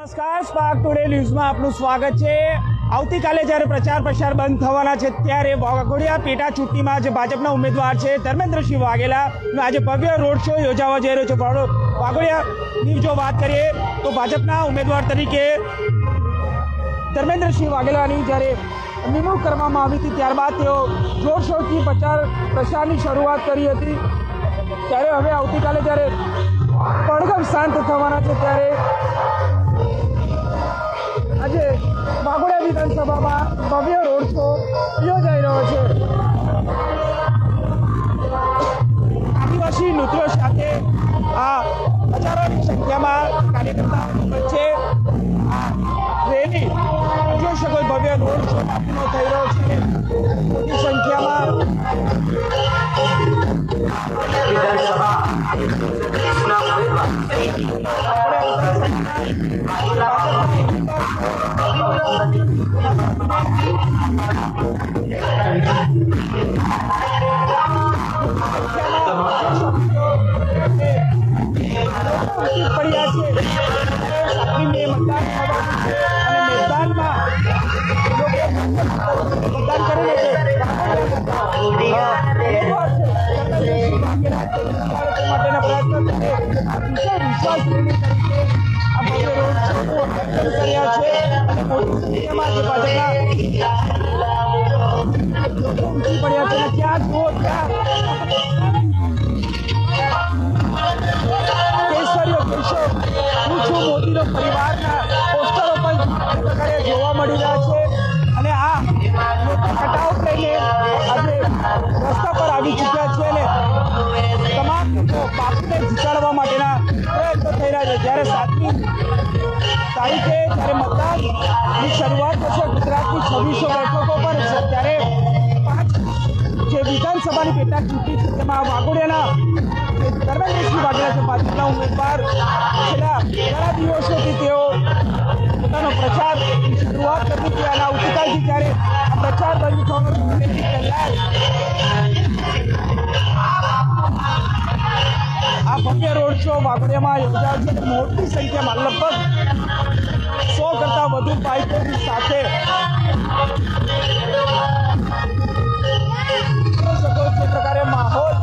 નમસ્કાર spark today ન્યૂઝમાં આપનું સ્વાગત છે. આવતીકાલે જ્યારે પ્રચાર પ્રસાર બંધ થવાના છે, ત્યારે વાઘોડિયા પેટા ચૂંટણીમાં જે ભાજપના ઉમેદવાર છે, ધર્મેન્દ્રસિંહ વાઘેલાનો આજે ભવ્ય રોડ શો યોજાવા જઈ રહ્યો છે. વાઘોડિયાની જો વાત કરીએ, તો ભાજપના ઉમેદવાર તરીકે ધર્મેન્દ્રસિંહ વાઘેલાની જ્યારે નિમણૂક કરવામાં આવી હતી, ત્યારબાદ તેઓ જોરશોરથી પ્રચાર પ્રસારની શરૂઆત કરી હતી. ત્યારે હવે આવતીકાલે જ્યારે પડઘમ શાંત થવાના છે, ત્યારે વિધાનસભામાં ભવ્ય રોડ શો યોજાઈ રહ્યો છે આદિવાસી નૃત્યો સાથે આ હજારોની સંખ્યામાં કાર્યકર્તાઓ વચ્ચે આ રેલી જોઈ શકો છો ભવ્ય રોડ શો આપનો થઈ રહ્યો છે મોટી સંખ્યામાં વિધાનસભા ના ઉમેદવાર પડ્યા છે સાતમી મે મતદાન થવાનું છે અને મેદાનમાં લોકો મતદાન કરી લે છે માટેના પ્રયત્ન કરે વિશાળ વિશ્વાસ તરીકે આ ભવ્ય રોડ ભાજપના ઉમટી પડ્યા છે છું મોદીનો પરિવારના પોસ્ટરો પણ જોવા મળી રહ્યા છે અને આ કટાઉટ આજે રસ્તા પર આવી ચૂક્યા છે અને તમામ બાપુને જીતાડવા માટેના થઈ રહ્યા છે. જ્યારે સાતમી તારીખે જ્યારે મતદાનની શરૂઆત થશે, ગુજરાતની છવ્વીસો બેઠકો પર ત્યારે પાંચ જે વિધાનસભાની પેટા ચૂંટણી છે, તેમાં વાઘોડિયાના ધર્મેન્દ્રસિંહ વાઘેલા છે ભાજપના ઉમેદવાર છેલ્લા ઘણા દિવસોથી તેઓ પોતાનો પ્રચાર શરૂઆત કરી હતી અને આવતીકાલથી જ્યારે પ્રચાર બંધ થવાનો પહેલા આ ભવ્ય રોડ શો વાઘોડિયામાં યોજાયો મોટી સંખ્યામાં, લગભગ સો કરતા વધુ બાઇકોની સાથે માહોલ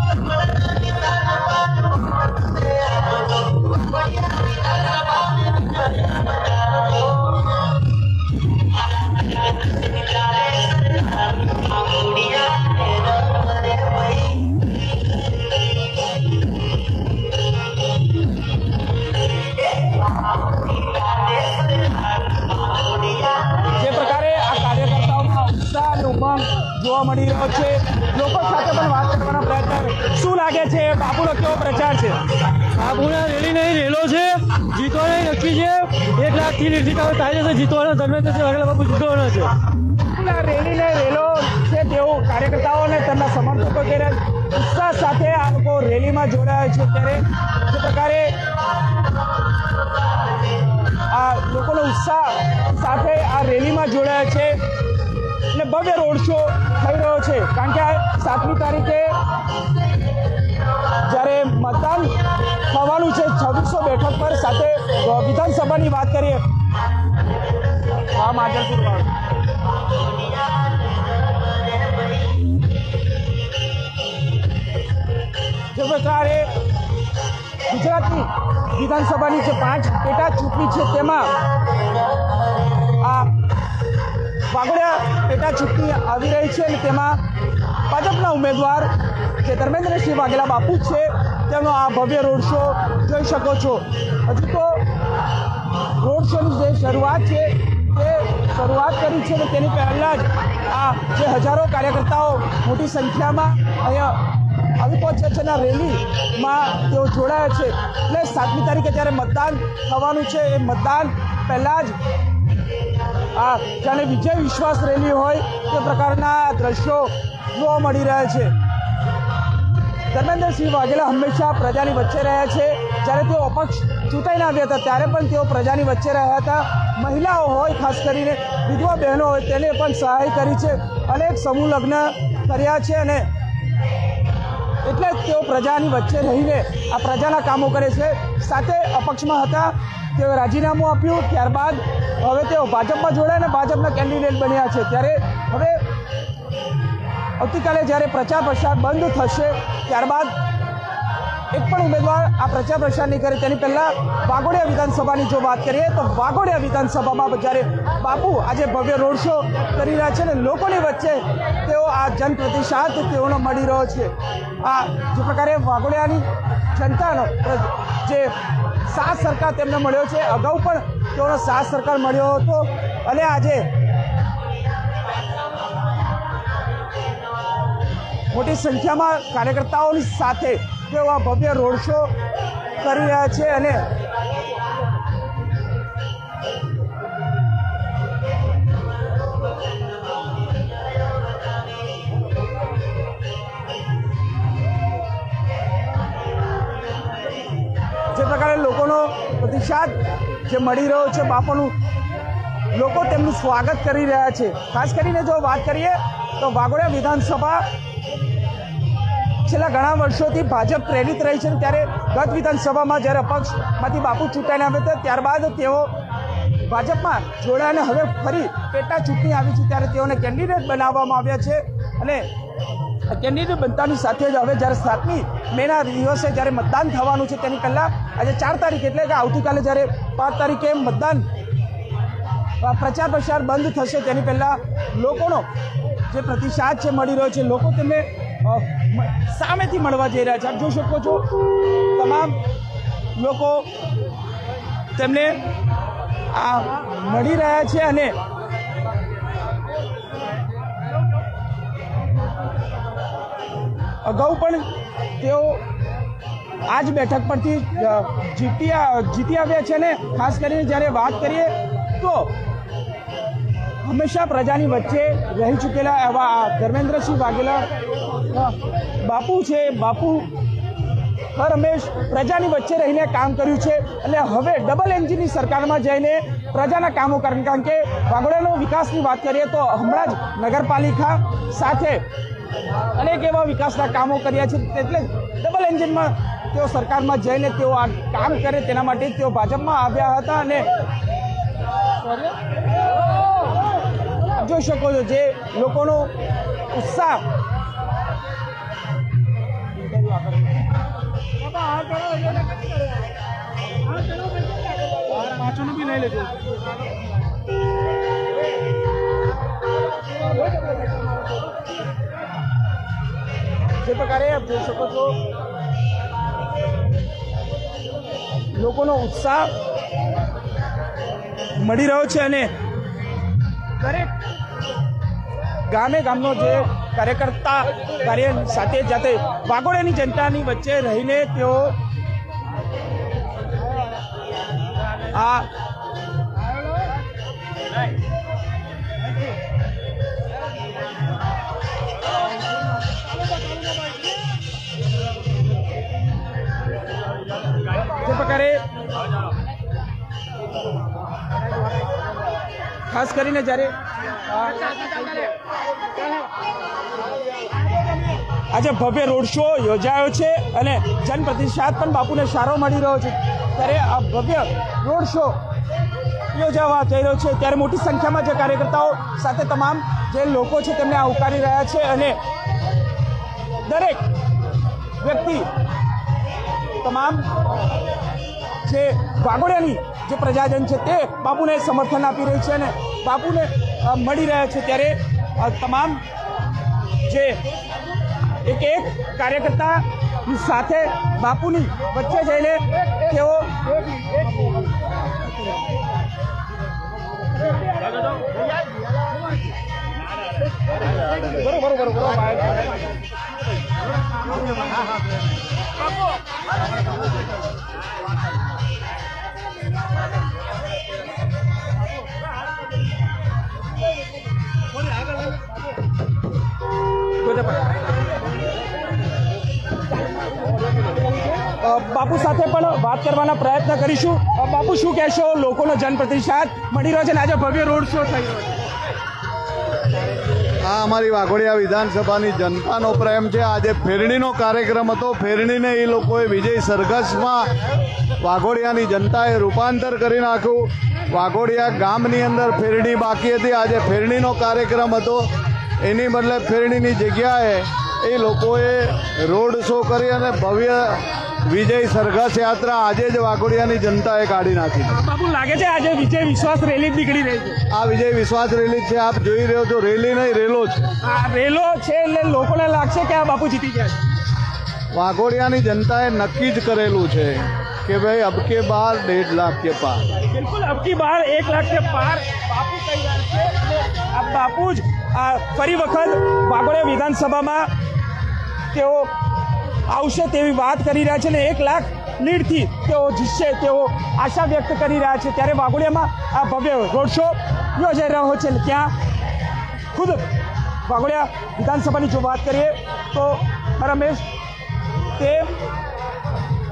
છે. લોકો સાથે પણ વાત કરવાનો પ્રયત્ન શું લાગે છે? બાપુનો કેવો પ્રચાર છે? બાપુના રેલી નહીં રેલો છે. જીતવાનો નક્કી છે. એક લાખથી લીધી થાય છે જીતવાનો ધર્મેન્દ્ર છે વાઘેલા બાપુ જીતવાનો છે. રેલીને રેલો છે તેઓ કાર્યકર્તાઓને તેમના સમર્થકો ત્યારે ઉત્સાહ સાથે આ લોકો રેલીમાં જોડાયા છે ત્યારે જે પ્રકારે આ લોકોનો ઉત્સાહ સાથે આ રેલીમાં જોડાયા છે. અને ભવ્ય રોડ શો થઈ રહ્યો છે. કારણ કે આ સાતમી તારીખે જ્યારે મતદાન થવાનું છે, છવ્વીસો બેઠક પર સાથે વિધાનસભાની વાત કરીએ. હા માધરપુર વાળું જે પ્રકારે ગુજરાતની વિધાનસભાની જે પાંચ પેટા ચૂંટણી છે, તેમાં આ વાઘોડિયા પેટા ચૂંટણી આવી રહી છે અને તેમાં ભાજપના ઉમેદવાર જે ધર્મેન્દ્રસિંહ વાઘેલા બાપુ છે તેનો આ ભવ્ય રોડ શો જોઈ શકો છો. હજુ તો રોડ શોની જે શરૂઆત છે તે શરૂઆત કરી છે અને તેની પહેલાં જ આ જે હજારો કાર્યકર્તાઓ મોટી સંખ્યામાં અહીંયા આવી પહોંચ્યા છે રેલીમાં તેઓ જોડાયા છે. એટલે સાતમી તારીખે જ્યારે મતદાન થવાનું છે, એ મતદાન પહેલાં જ આ જાણે વિજય વિશ્વાસ રેલી હોય તે પ્રકારના દ્રશ્યો જોવા મળી રહ્યા છે. ધર્મેન્દ્રસિંહ વાઘેલા હંમેશા પ્રજાની વચ્ચે રહ્યા છે. જ્યારે તેઓ અપક્ષ ચૂંટાઈને આવ્યા હતા, ત્યારે પણ તેઓ પ્રજાની વચ્ચે રહ્યા હતા. મહિલાઓ હોય, ખાસ કરીને વિધવા બહેનો હોય, તેને પણ સહાય કરી છે. અનેક સમૂહ લગ્ન કર્યા છે અને એટલે જ તેઓ પ્રજાની વચ્ચે રહીને આ પ્રજાના કામો કરે છે. સાથે અપક્ષમાં હતા, તેઓએ રાજીનામું આપ્યું, ત્યારબાદ હવે તેઓ ભાજપમાં જોડાયા અને ભાજપના કેન્ડિડેટ બન્યા છે. ત્યારે હવે આવતીકાલે જ્યારે પ્રચાર પ્રસાર બંધ થશે, ત્યારબાદ એક પણ ઉમેદવાર આ પ્રચાર પ્રસાર નહીં કરે. તેની પહેલાં વાઘોડિયા વિધાનસભાની જો વાત કરીએ, તો વાઘોડિયા વિધાનસભામાં જ્યારે બાપુ આજે ભવ્ય રોડ શો કરી રહ્યા છે ને લોકોની વચ્ચે તેઓ આ જનપ્રતિસાદ તેઓનો મળી રહ્યો છે. આ જે પ્રકારે વાઘોડિયાની જનતાનો જે સાથ સરકાર તેમને મળ્યો છે, અગાઉ પણ તેઓનો સાથ સરકાર મળ્યો હતો. અને આજે મોટી સંખ્યામાં કાર્યકર્તાઓની સાથે આ ભવ્ય રોડ શો કરી રહ્યા છે અને જે પ્રકારે લોકોનો પ્રતિસાદ જે મળી રહ્યો છે બાપાનું, લોકો તેમનું સ્વાગત કરી રહ્યા છે. ખાસ કરીને જો વાત કરીએ તો વાગોડિયા વિધાનસભા છેલ્લા ઘણા વર્ષોથી ભાજપ પ્રેરિત રહી છે ત્યારે ગત વિધાનસભામાં જ્યારે અપક્ષમાંથી બાપુ ચૂંટાઈને આવ્યા હતા, ત્યારબાદ તેઓ ભાજપમાં જોડાઈને હવે ફરી પેટા ચૂંટણી આવી છે, ત્યારે તેઓને કેન્ડિડેટ બનાવવામાં આવ્યા છે અને કેન્ડિડેટ બનતાની સાથે જ હવે જ્યારે સાતમી મેના દિવસે જ્યારે મતદાન થવાનું છે, તેની પહેલાં આજે ચાર તારીખ એટલે કે આવતીકાલે જ્યારે પાંચ તારીખે મતદાન પ્રચાર પ્રસાર બંધ થશે, તેની પહેલાં લોકોનો જે પ્રતિસાદ છે, મળી રહ્યો છે, લોકો તેમને સામેથી મળવા જઈ રહ્યા છે. આપ જોઈ શકો છો, તમામ લોકો તેમને આ મળી રહ્યા છે અને અગાઉ પણ તેઓ આ જ બેઠક પરથી જીતી જીતી આવ્યા છે ને ખાસ કરીને જ્યારે વાત કરીએ તો હંમેશા પ્રજાની વચ્ચે રહી ચૂકેલા એવા ધર્મેન્દ્રસિંહ વાઘેલા બાપુ છે બાપુ હર હંમેશ પ્રજાની વચ્ચે રહીને કામ કર્યું છે અને હવે ડબલ એન્જિનની સરકારમાં જઈને પ્રજાના કામો કરે કારણ કે વાગોડાનો વિકાસની વાત કરીએ તો હમણાં જ નગરપાલિકા સાથે અનેક એવા વિકાસના કામો કર્યા છે એટલે ડબલ એન્જિનમાં તેઓ સરકારમાં જઈને તેઓ આ કામ કરે તેના માટે તેઓ ભાજપમાં આવ્યા હતા અને જોઈ શકો છો જે લોકોનો ઉત્સાહ જે પ્રકારે આપ જોઈ શકો છો, લોકોનો ઉત્સાહ મળી રહ્યો છે અને દરેક ગામે ગામનો જે કાર્યકર્તા કાર્ય સાથે જાતે વાઘોડિયાની જનતાની વચ્ચે રહીને તેઓ આ ખાસ કરીને જ્યારે આજે ભવ્ય રોડ શો યોજાયો છે અને જનપ્રતિસાદ પણ બાપુને સારો મળી રહ્યો છે. ત્યારે આ ભવ્ય રોડ શો યોજાવા જઈ રહ્યો છે. ત્યારે મોટી સંખ્યામાં જે કાર્યકર્તાઓ સાથે તમામ જે લોકો છે તેમને આવકારી રહ્યા છે અને દરેક વ્યક્તિ, તમામ જે વાઘોડિયાની જે પ્રજાજન છે તે બાપુને સમર્થન આપી રહી છે અને બાપુને મળી રહ્યા છે ત્યારે તમામ જે એક એક કાર્યકર્તા સાથે બાપુની વચ્ચે જઈને તેઓ બરોબર બરોબર બાપુ સાથે પણ વાત કરવાના પ્રયત્ન કરીશું. બાપુ, શું કહેશો? લોકોનો જનપ્રતિસાદ મળી રહ્યો છે અને આજે ભવ્ય રોડ શો થઈ રહ્યો છે. આ અમારી વાઘોડિયા વિધાનસભાની જનતાનો પ્રેમ છે. આજે ફેરણીનો કાર્યક્રમ હતો. ફેરણીને એ લોકોએ વિજય સરઘસમાં વાઘોડિયાની જનતાએ રૂપાંતર કરી નાખ્યું. વાઘોડિયા ગામની અંદર ફેરણી બાકી હતી. આજે ફેરણીનો કાર્યક્રમ હતો. એની બદલે ફેરણીની જગ્યાએ એ લોકોએ રોડ શો કરી અને ભવ્ય વિજય સરઘસ યાત્રા આજે જ વાઘોડિયાની જનતાએ કાઢી નાખી. બાપુ લાગે છે આજે વિજય વિશ્વાસ રેલી નીકળી રહી છે? આ વિજય વિશ્વાસ રેલી છે આપ જોઈ રહ્યો છો રેલી નહીં રેલો છે આ રેલો છે એટલે લોકોને લાગશે કે આ બાપુ જીતી ગયા છે. વાઘોડિયાની જનતાએ નક્કી જ કરેલું છે કે ભાઈ અબકે બાર ડેઢ લાખ કે પાર. બિલકુલ અબકી બાર એક લાખ કે પાર બાપુ કહી રહ્યા છે. આ બાપુ જ આ ફરી વખત વાઘોડિયા વિધાનસભામાં તેઓ આવશે તેવી વાત કરી રહ્યા છે ને એક લાખ લીડથી તેઓ જીતશે, તેઓ આશા વ્યક્ત કરી રહ્યા છે. ત્યારે વાઘોડિયામાં આ ભવ્ય રોડ શો યોજાઈ રહ્યો છે અને ત્યાં ખુદ વાઘોડિયા વિધાનસભાની જો વાત કરીએ તો રમેશ તે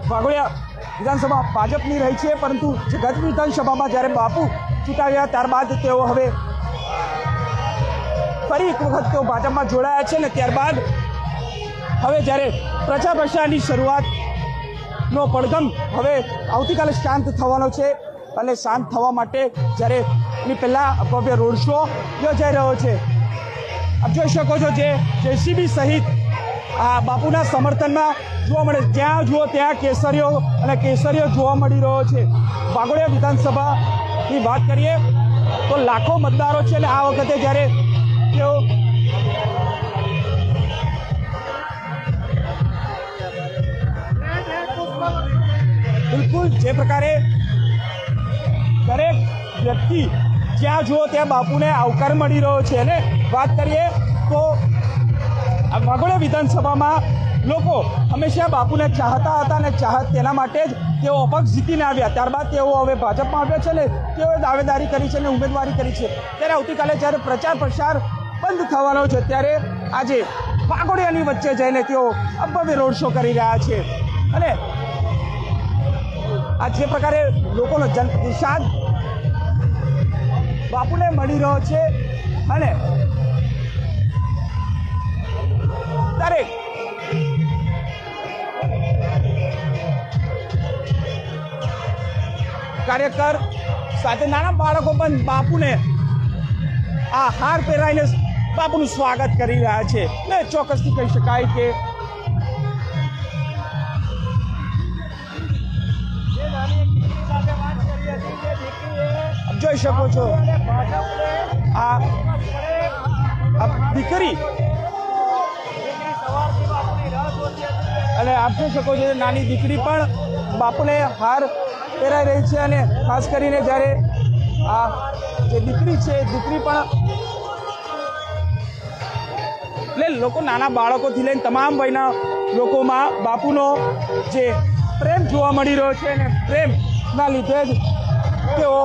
વાઘોડિયા વિધાનસભા ભાજપની રહી છે, પરંતુ ગત વિધાનસભામાં જ્યારે બાપુ ચૂંટાવ્યા ત્યારબાદ તેઓ હવે ફરી એક વખત તેઓ ભાજપમાં જોડાયા છે ને ત્યારબાદ હવે જ્યારે પ્રચાર પ્રસારની શરૂઆતનો પડઘમ હવે આવતીકાલે શાંત થવાનો છે અને શાંત થવા માટે જ્યારે એની પહેલાં ભવ્ય રોડ શો યોજાઈ રહ્યો છે. આપ જોઈ શકો છો જે જેસીબી સહિત આ બાપુના સમર્થનમાં જોવા મળે, જ્યાં જુઓ ત્યાં કેસરીઓ અને કેસરીઓ જોવા મળી રહ્યો છે. વાઘોડિયા વિધાનસભાની વાત કરીએ તો લાખો મતદારો છે અને આ વખતે જ્યારે તેઓ બિલકુલ, જે પ્રકારે દરેક વ્યક્તિ જ્યાં જુઓ ત્યાં બાપુને આવકાર મળી રહ્યો છે. અને વાત કરીએ તો વાઘોડિયા વિધાનસભામાં લોકો હંમેશા બાપુને ચાહતા હતા અને ચાહત તેના માટે જ તેઓ અપક્ષ જીતીને આવ્યા. ત્યારબાદ તેઓ હવે ભાજપમાં આવ્યા છે ને તેઓએ દાવેદારી કરી છે અને ઉમેદવારી કરી છે. ત્યારે આવતીકાલે જ્યારે પ્રચાર પ્રસાર બંધ થવાનો છે, ત્યારે આજે વાઘોડિયાની વચ્ચે જઈને તેઓ અભવ્ય રોડ શો કરી રહ્યા છે. અને આ જે પ્રકારે લોકોનો જન નિષાદ બાપુને મળી રહ્યો છે અને દરેક કાર્યકર સાથે નાના બાળકો પણ બાપુને આ હાર પહેરાઈને બાપુનું સ્વાગત કરી રહ્યા છે. ને ચોક્કસથી કહી શકાય કે જોઈ શકો છો. આ દીકરી. અને આપ જોઈ શકો છો નાની દીકરી પણ બાપુને હાર પહેરાઈ રહી છે અને ખાસ કરીને જ્યારે આ જે દીકરી છે દીકરી પણ એટલે લોકો નાના બાળકોથી લઈને તમામ વયના લોકોમાં બાપુનો જે પ્રેમ જોવા મળી રહ્યો છે અને પ્રેમના લીધે જ તેઓ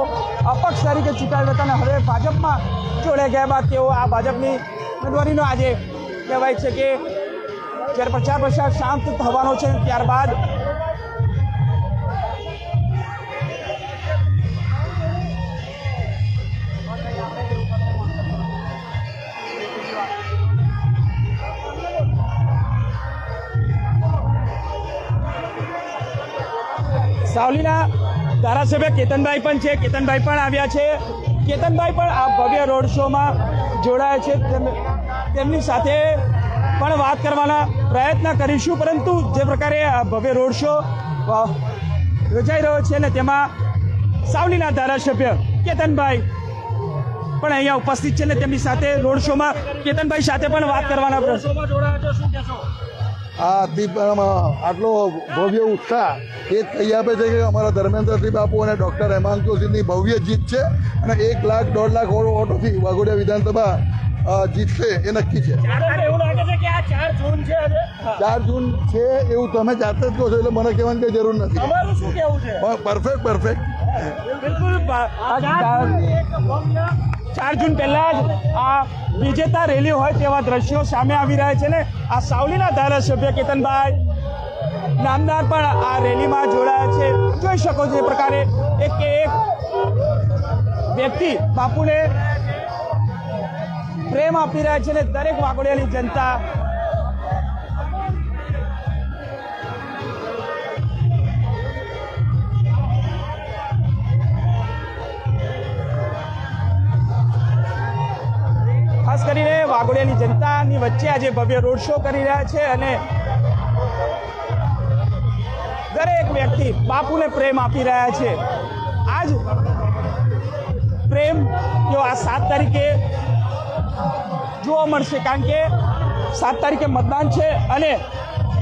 અપક્ષ તરીકે ચૂંટાયા હતા અને હવે ભાજપમાં જોડાઈ ગયા બાદ તેઓ આ ભાજપની ઉમેદવારીનો આજે કહેવાય છે કે જ્યારે પ્રચાર પ્રસાર શાંત થવાનો છે ત્યારબાદ સાવલીના ધારાસભ્ય કેતનભાઈ પણ છે. કેતનભાઈ પણ આવ્યા છે. કેતનભાઈ પણ આ ભવ્ય રોડ શોમાં જોડાયા છે. તેમ- તેમની સાથે પણ વાત કરવાના પ્રયત્ન કરીશું, પરંતુ જે પ્રકારે આ ભવ્ય રોડ શો યોજાઈ રહ્યો છે ને તેમાં સાવલીના ધારાસભ્ય કેતનભાઈ પણ અહીંયા ઉપસ્થિત છે ને તેમની સાથે રોડ શોમાં કેતનભાઈ સાથે પણ વાત કરવાના પ્રયત્ન આ અતિ આટલો ભવ્ય ઉત્સાહ એ જ કહી આપે છે કે અમારા ધર્મેન્દ્રસિંહ બાપુ અને ડૉક્ટર હેમાંગ જોશીની ભવ્ય જીત છે અને એક લાખ દોઢ લાખ ઓટો- ઓટોથી વાઘોડિયા વિધાનસભા જીતશે એ નક્કી છે. ચાર જૂન છે એવું તમે જાતે જ કહો છો એટલે મને કહેવાની કંઈ જરૂર નથી. પરફેક્ટ પરફેક્ટ બિલકુલ ચાર- ચાર જૂન પહેલા જ આ વિજેતા રેલી હોય તેવા દ્રશ્યો સામે આવી રહ્યા છે ને આ સાવલીના ધારાસભ્ય કેતનભાઈ નામદાર પણ આ રેલીમાં જોડાયા છે. જોઈ શકો છો એ પ્રકારે એક એક વ્યક્તિ બાપુને પ્રેમ આપી રહ્યા છે ને દરેક વાઘોડિયાની જનતા ખાસ કરીને વાઘોડિયાની જનતાની વચ્ચે આજે ભવ્ય રોડ શો કરી રહ્યા છે અને દરેક વ્યક્તિ બાપુને પ્રેમ આપી રહ્યા છે. આજ પ્રેમ તેઓ આ સાત તારીખે જોવા મળશે, કારણ કે સાત તારીખે મતદાન છે અને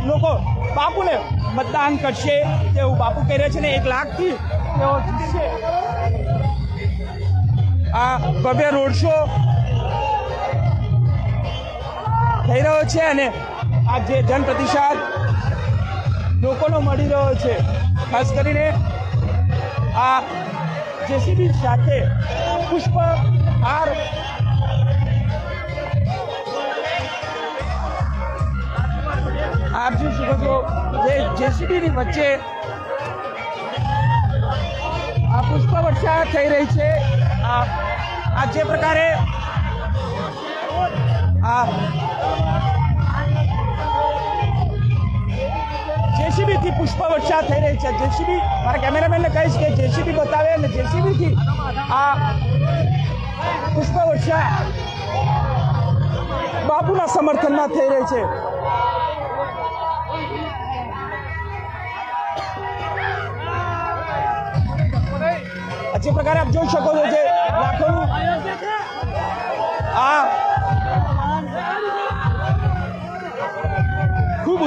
લોકો બાપુને મતદાન કરશે તેવું બાપુ કહી રહ્યા છે ને એક લાખથી તેઓ આ ભવ્ય રોડ શો થઈ રહ્યો છે અને આ જે જન પ્રતિસાદ લોકોનો મળી રહ્યો છે, ખાસ કરીને આ જેસીબી સાથે પુષ્પ હાર આપ જોઈ શકો છો જે જેસીબીની વચ્ચે આ પુષ્પ વર્ષા થઈ રહી છે. આ જે પ્રકારે આ જેસીબી પુષ્પવર્ષા થઈ રહી છે. જેસીબી, મારા કેમેરામેનને કહીશ કે જેસીબી બતાવે અને જેસીબીથી આ પુષ્પવર્ષા બાપુના સમર્થનમાં થઈ રહી છે. જે પ્રકારે આપ જોઈ શકો છો જે લાખોનું આ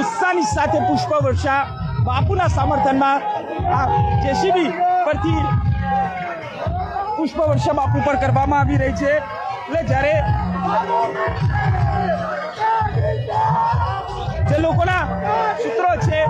ઉત્સાહની સાથે પુષ્પ વર્ષા બાપુના સમર્થનમાં આ જેસીબી પરથી પુષ્પ વર્ષા બાપુ પર કરવામાં આવી રહી છે. એટલે જ્યારે જે લોકોના સૂત્રો છે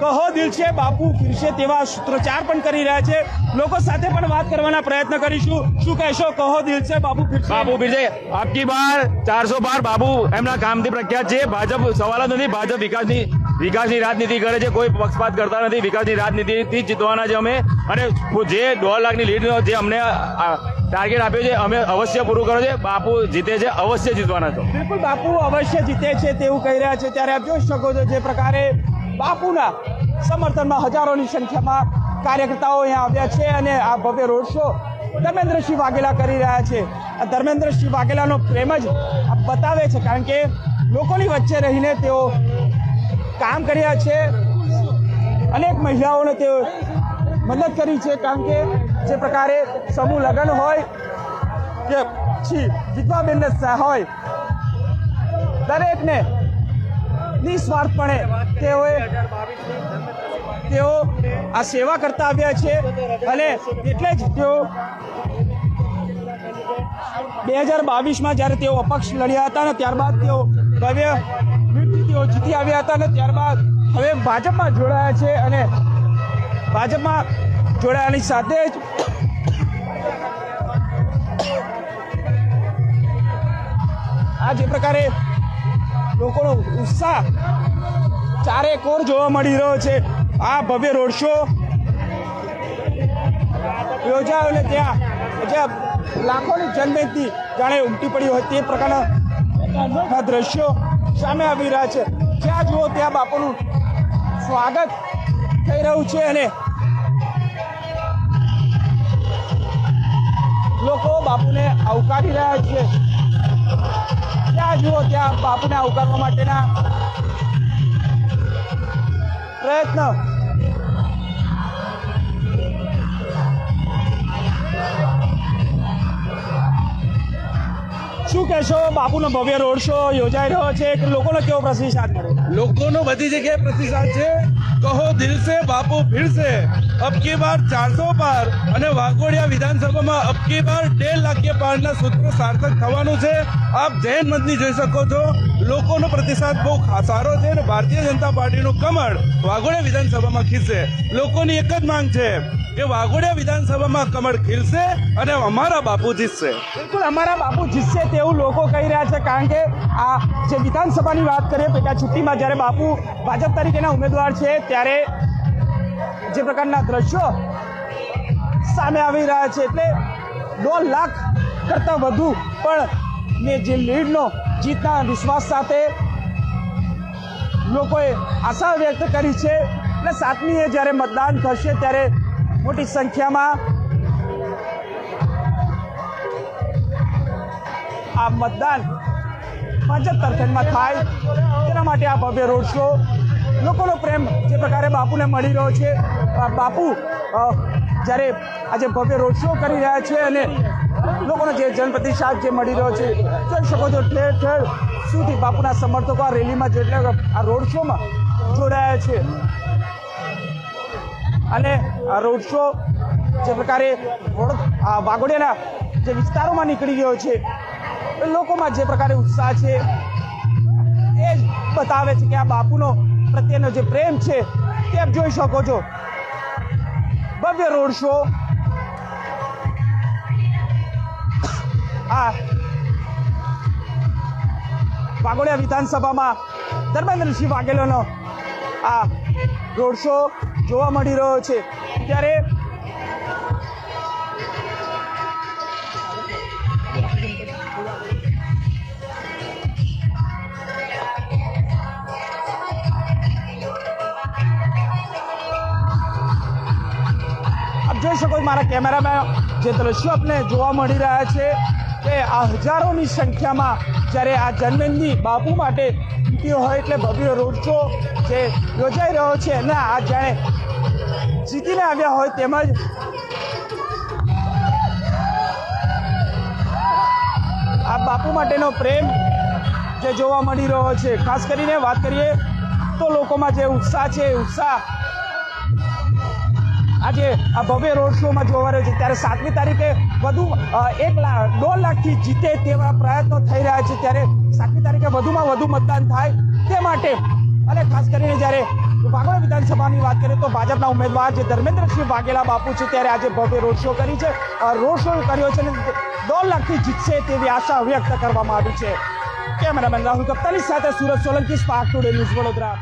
કહો દિલ છે બાપુ ફિરશે તેવા સૂત્રોચ્ચાર પણ કરી રહ્યા છે. લોકો સાથે પણ વાત કરવાના પ્રયત્ન કરીશું. શું કહેશો? કહો દિલ છે બાપુ ફિરશે બાબુ બિરજે આપકી બાર ચારસો બાર બાબુ એમના કામથી પ્રખ્યાત છે. ભાજપ સવાલ જ નથી ભાજપ વિકાસની વિકાસની રાજનીતિ કરે છે. કોઈ પક્ષપાત કરતા નથી વિકાસની રાજનીતિથી જીતવાના છે અમે. અને જે દોઢ લાખની લીડ જે અમને ટાર્ગેટ આપ્યો છે અમે અવશ્ય પૂરું કરો છે. બાપુ જીતે છે અવશ્ય જીતવાના છો. બિલકુલ બાપુ અવશ્ય જીતે છે તેવું કહી રહ્યા છે. ત્યારે આપ જોઈ શકો છો જે પ્રકારે બાપુના સમર્થનમાં હજારોની સંખ્યામાં કાર્યકર્તાઓ અહીંયા આવ્યા છે અને આ ભવ્ય રોડ શો ધર્મેન્દ્રસિંહ વાઘેલા કરી રહ્યા છે. આ ધર્મેન્દ્રસિંહ વાઘેલાનો પ્રેમ જ બતાવે છે, કારણ કે લોકોની વચ્ચે રહીને તેઓ કામ કર્યા છે. અનેક મહિલાઓને તેઓ મદદ કરી છે, કારણ કે જે પ્રકારે સમૂહ લગ્ન હોય કે પછી વિધવા બેનને હોય, દરેકને નિસ્વાર્થપણે તેઓએ તેઓ આ સેવા કરતા આવ્યા છે અને એટલે જ તેઓ બે હજાર બાવીસમાં જ્યારે તેઓ અપક્ષ લડ્યા હતા ને ત્યારબાદ તેઓ ભવ્ય લીડથી તેઓ જીતી આવ્યા હતા અને ત્યારબાદ હવે ભાજપમાં જોડાયા છે અને ભાજપમાં જોડાયાની સાથે જ આ જે પ્રકારે લોકોનો ઉત્સાહ ચારે કોર જોવા મળી રહ્યો છે. આ ભવ્ય રોડ શો યોજાયો ને ત્યાં જે લાખોની જનમેદની જાણે ઉમટી પડી હોય તે પ્રકારના દ્રશ્યો સામે આવી રહ્યા છે. જ્યાં જુઓ ત્યાં બાપુનું સ્વાગત થઈ રહ્યું છે અને લોકો બાપુને આવકારી રહ્યા છે. જ્યાં જુઓ ત્યાં બાપુને આવકારવા માટેના. પ્રયત્ન. શું કહેશો? બાપુનો ભવ્ય રોડ શો યોજાઈ રહ્યો છે. કે લોકોનો કેવો પ્રતિસાદ મળે? લોકોનો બધી જગ્યાએ પ્રતિસાદ છે. કહો દિલ સે બાપુ ભીડ સે અબકી બાર ચારસો પાર અને વાઘોડિયા વિધાનસભામાં અબકી બાર ડેઢ લાખ પારના સૂત્રો સાર્થક થવાનું છે. આપ જૈન મંદની જોઈ શકો છો. લોકોનો પ્રતિસાદ બહુ સારો છે અને ભારતીય જનતા પાર્ટીનું કમળ વાઘોડિયા વિધાનસભામાં ખીલશે. લોકોની એક જ માંગ છે કે વાઘોડિયા વિધાનસભામાં કમળ ખીલશે અને અમારા બાપુ જીતશે. બિલકુલ, અમારા બાપુ જીતશે તેવું લોકો કહી રહ્યા છે. કારણ કે આ જે વિધાનસભાની વાત કરીએ, પેટા ચૂંટણીમાં જ્યારે બાપુ ભાજપ તરીકેના ઉમેદવાર છે, ત્યારે જે પ્રકારના દ્રશ્યો સામે આવી રહ્યા છે એટલે દોઢ લાખ કરતાં વધુ પણ ને જે લીડનો જીતના વિશ્વાસ સાથે લોકોએ આશા વ્યક્ત કરી છે અને સાતમીએ જ્યારે મતદાન થશે ત્યારે મોટી સંખ્યામાં આ મતદાન પાંચક તરફેણમાં થાય. તેના માટે આ ભવ્ય રોડ શો લોકોનો પ્રેમ જે પ્રકારે બાપુને મળી રહ્યો છે. બાપુ જ્યારે આજે ભવ્ય રોડ શો કરી રહ્યા છે અને લોકોનો જે જનપ્રતિસાદ જે મળી રહ્યો છે, જોઈ શકો છો ઠેર ઠેર સુધી બાપુના સમર્થકો આ રેલીમાં જેટલા આ રોડ શોમાં જોડાયા છે. અને આ રોડ શો જે પ્રકારે વાઘોડિયાના જે વિસ્તારોમાં નીકળી ગયો છે લોકોમાં જે પ્રકારે ઉત્સાહ છે, એ જ બતાવે છે કે આ બાપુનો પ્રત્યેનો જે પ્રેમ છે, તે આપ જોઈ શકો છો. ભવ્ય રોડ શો. આ વાઘોડિયા વિધાનસભામાં ધર્મેન્દ્રસિંહ વાઘેલાનો આ રોડ શો જોવા મળી રહ્યો છે. ત્યારે જોઈ શકો મારા કેમેરામાં? જે દ્રશ્યો આપને જોવા મળી રહ્યા છે કે આ હજારોની સંખ્યામાં જ્યારે આ જન્મદિનની બાપુ માટે ઉમટ્યો હોય એટલે ભવ્ય રોડ શો જે યોજાઈ રહ્યો છે અને આ જાણે જીતીને આવ્યા હોય તેમજ આ બાપુ માટેનો પ્રેમ જે જોવા મળી રહ્યો છે. ખાસ કરીને વાત કરીએ તો લોકોમાં જે ઉત્સાહ છે ઉત્સાહ આજે ભવ્ય રોડ શોમાં જોવા રહ્યો છે. ત્યારે સાતમી તારીખે વધુ એક લાખ દોઢ લાખથી જીતે તેવા પ્રયત્નો થઈ રહ્યા છે. ત્યારે સાતમી તારીખે વધુમાં વધુ મતદાન થાય તે માટે, અને ખાસ કરીને જ્યારે વાઘોડા વિધાનસભાની વાત કરીએ તો ભાજપના ઉમેદવાર જે ધર્મેન્દ્રસિંહ વાઘેલા બાપુ છે, ત્યારે આજે ભવ્ય રોડ શો કરી છે. રોડ શો કર્યો છે અને દોઢ લાખથી જીતશે તેવી આશા વ્યક્ત કરવામાં આવી છે. કેમેરામેન રાહુલ કપ્તાની સાથે Surat Solanki, Spark Today News Vadodara.